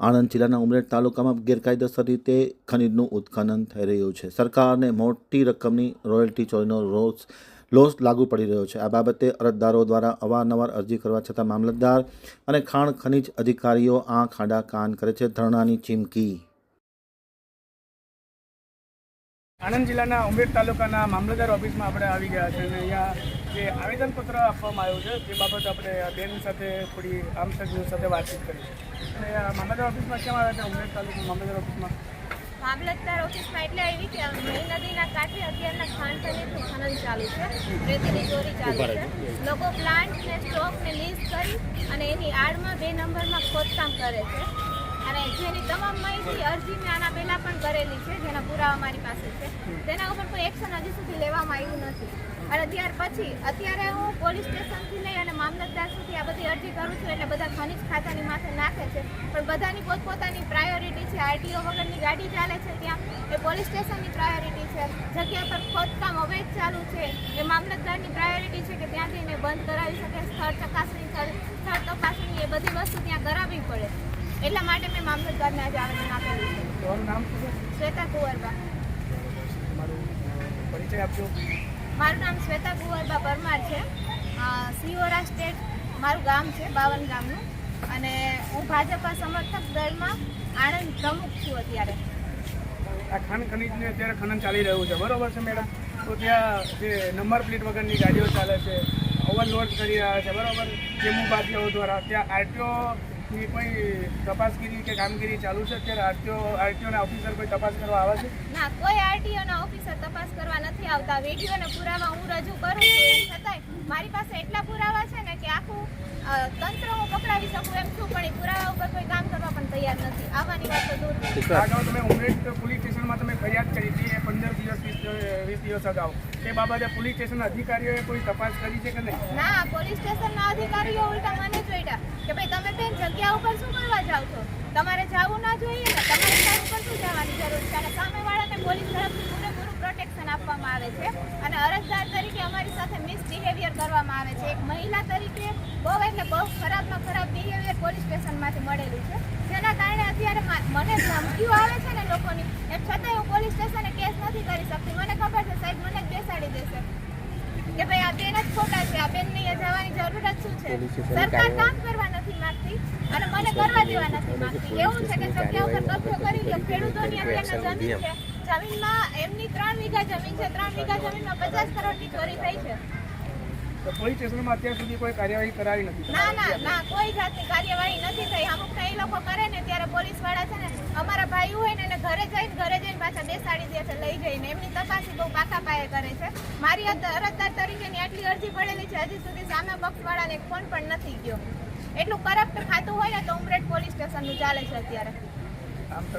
આણંદ જિલ્લાના ઉમરેઠ તાલુકામાં ગેરકાયદેસર રીતે ખનીજનું ઉત્ખનન થઈ રહ્યું છે. સરકારને મોટી રકમની રોયલ્ટી ચોરીનો રોષ, લોસ લાગુ પડી રહ્યો છે. આ બાબતે અરજદારો દ્વારા અવારનવાર અરજી કરવા છતાં મામલતદાર અને ખાણ ખનીજ અધિકારીઓ આંખ આડા કાન કરે છે. ધરણાની ચીમકી. આણંદ જિલ્લાના ઉમરેઠ તાલુકાના મામલતદાર ઓફિસમાં આપણે આવી ગયા છે અને અહીંયા જે આવેદનપત્ર આપવામાં આવ્યું છે તે બાબત આપણે બેન સાથે થોડી આમસર સાથે વાતચીત કરી અને મામલતદાર ઓફિસમાં કેમ આવ્યા હતા ઉમેદ તાલુકા મામલતદાર ઓફિસમાં. મામલતદાર ઓફિસમાં એટલે આવી કે મહી નદીના કાંઠે અત્યારના ખાણ ખનીજનું ખનન ચાલુ છે રેતીની ચોરી ચાલુ છે. લોકો પ્લાન્ટ ને સ્ટોક ને લીઝ કરી અને એની આડમાં બે નંબરમાં ખોદકામ કરે છે. અને જેની તમામ માહિતી અરજી મેં આના પહેલાં પણ કરેલી છે, જેના પુરાવા મારી પાસે છે. તેના ઉપર કોઈ એક્શન હજી સુધી લેવામાં આવ્યું નથી. અને ત્યાર પછી અત્યારે હું પોલીસ સ્ટેશનથી લઈ અને મામલતદાર સુધી આ બધી અરજી કરું છું, એટલે બધા ખનિજ ખાતાની માથે નાખે છે. પણ બધાની પોતપોતાની પ્રાયોરિટી છે. આરટીઓ વગરની ગાડી ચાલે છે ત્યાં. એ પોલીસ સ્ટેશનની પ્રાયોરિટી છે. જગ્યા પર ખોદકામ અવૈધ ચાલુ છે. એ મામલતદારની પ્રાયોરિટી છે કે ત્યાં જઈને બંધ કરાવી શકે. સ્થળ ચકાસણી, સ્થળ સ્થળ તપાસણી, એ બધી વસ્તુ ત્યાં કરાવવી પડે. એટલા માટે મેં મામલતદારને આજે આવેદન આપેલું છે. તમારું નામ શું શ્વેતા કુંવરબા. પરિચય આપજો. મારું નામ શ્વેતા કુંવરબા પરમાર છે. સિહોરા સ્ટેટ મારું ગામ છે બાવન ગામનું. અને હું ભાજપા સમર્થક દળમાં આણંદ પ્રમુખ છું અત્યારે. આ ખાણ ખનીજને અત્યારે ખનન ચાલી રહ્યું છે. બરોબર છે મેડમ? તો ત્યાં જે નંબર પ્લેટ વગરની ગાડીઓ ચાલે છે ઓવરલોડ કરી રહ્યા છે બરોબર? જેમુબાદીઓ દ્વારા. ત્યાં આરટીઓ ની કોઈ તપાસગીરી કે કામગીરી ચાલુ છે? અત્યારે આરટીઓ, આરટીઓના ઓફિસર કોઈ તપાસ કરવા આવે છે? ના, કોઈ આરટીઓના ઓફિસર તપાસ કરવા નથી આવતા. વીડિયો અને પુરાવા હું રજૂ કરું છું છતાંય મારી પાસે એટલા પુરાવા છે ને કે આખું તંત્ર હું પકડાવી શકું એમ છું, પણ એ પુરાવા ઉપર કોઈ કામ કરવા તૈયાર નથી. આવવાની વાત તો દૂર અગાઉ તમે ઉમરેઠ પોલીસ સ્ટેશનમાં તમે ફરિયાદ કરી હતી એ પંદર દિવસ વીસ દિવસ- વીસ દિવસ અગાઉ. તે બાબતે પોલીસ સ્ટેશન અધિકારીઓએ કોઈ તપાસ કરી છે કે નહીં? ના પોલીસ સ્ટેશનના અધિકારીઓ ઉલટા મને જોઈતા કે ભાઈ તમે બેન જગ્યા ઉપર શું કરવા જાવ છો? તમારે જવું ના જોઈએ ને? તમારે ઉપર શું જવાની જરૂર છે? અને સામેવાળાને પોલીસ તરફથી આવે છે. અને અરજદાર તરીકે અમારી સાથે મિસબિહેવિયર કરવામાં આવે છે. એક મહિલા તરીકે બહુ એટલે બહુ ખરાબમાં ખરાબ બિહેવિયર પોલીસ સ્ટેશનમાંથી મળેલું છે. જેના કારણે અત્યારે મને ધમકીઓ આવે છે ને લોકોની. એમ છતાંય હું પોલીસ સ્ટેશને કેસ નથી કરી શકતી. મને ખબર છે સાહેબ મને જ બેસાડી દેશે. કે ભાઈ આ બેન જ ખોટા છે. આ બેનની જવાની જરૂરત શું છે? સરકાર કામ કરવા નથી માંગતી અને મને કરવા દેવા નથી માંગતી. એવું છે કે જગ્યા ઉપર કબજો કરી લો. ખેડૂતોની અત્યારના જમીન છે. જમીનમાં એમની ત્રણ વીઘા જમીન છે ત્રણ વીઘા જમીનમાં પચાસ કરોડની ચોરી થઈ છે. તો પોલીસ સ્ટેશનમાં અત્યાર સુધી કોઈ કાર્યવાહી કરાવી નથી. ના ના ના કોઈ જાતની કાર્યવાહી નથી થઈ. અમુક એ લોકો કરે ને ત્યારે પોલીસવાળા છે ને અમારા ભાઈ હોય ને એને ઘરે જઈને ઘરે જઈને પાછા બેસાડી દે છે લઈ જઈને. એમની તપાસી બહુ પાકા પાયે કરે છે. મારી અરજદાર તરીકેની આટલી અરજી પડેલી છે હજી સુધી સામે પક્ષ વાળાને એક ફોન પણ નથી ગયો. એટલું કરપ્ટ ખાતું હોય ને તો ઉમરેઠ પોલીસ સ્ટેશનનું ચાલે છે અત્યારે. આમ તો